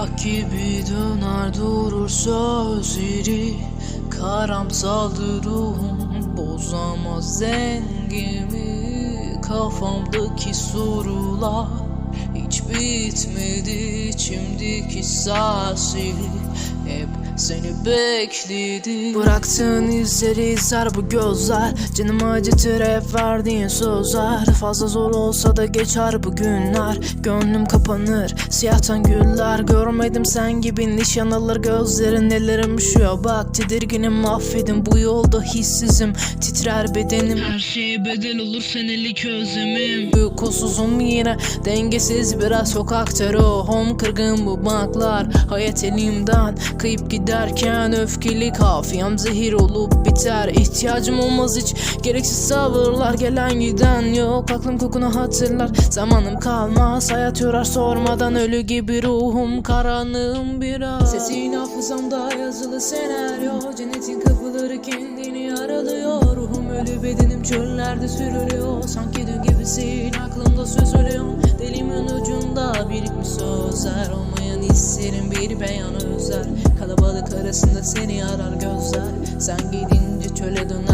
Yak gibi döner durur sözleri. Karamsaldır ruhum bozamaz dengemi Kafamdaki sorular hiç bitmedi içimdeki serseri Hep seni bekledi. Bıraktığın izleri izler bu gözler. Canımı acıtır hep verdiğin sözler. Fazla zor olsa da geçer bu günler. Gönlüm kapanır siyahtan güller. Görmedim sen gibi nişan alır gözlerin Ellerim üşüyor. Bak tedirginim affedin Bu yolda hissizim. Titrer bedenim. Her şeye bedel olur senelik özlemim. Uykusuzum yine dengesiz biraz sokakta ruhum kırgın bu banklar Hayat elimden kayıp giderken öfkeli kafiyem zehir olup biter. İhtiyacım olmaz hiç. Gereksiz tavırlar gelen giden yok. Aklım kokunu hatırlar. Zamanım kalmaz. Hayat yorar sormadan. Ölü gibi ruhum karanlığım biraz. Sesin hafızamda yazılı senaryo. Cennetin kapıları kendini aralıyor Ruhum ölü bedenim çöllerde sürülüyor. Sanki dün gibisin. Aklımda süzülüyor Dilimin ucunda birikmiş sözler Olmayan hislerin bir beyanı özel Kalabalık arasında seni arar gözler. Sen gidince çöle döner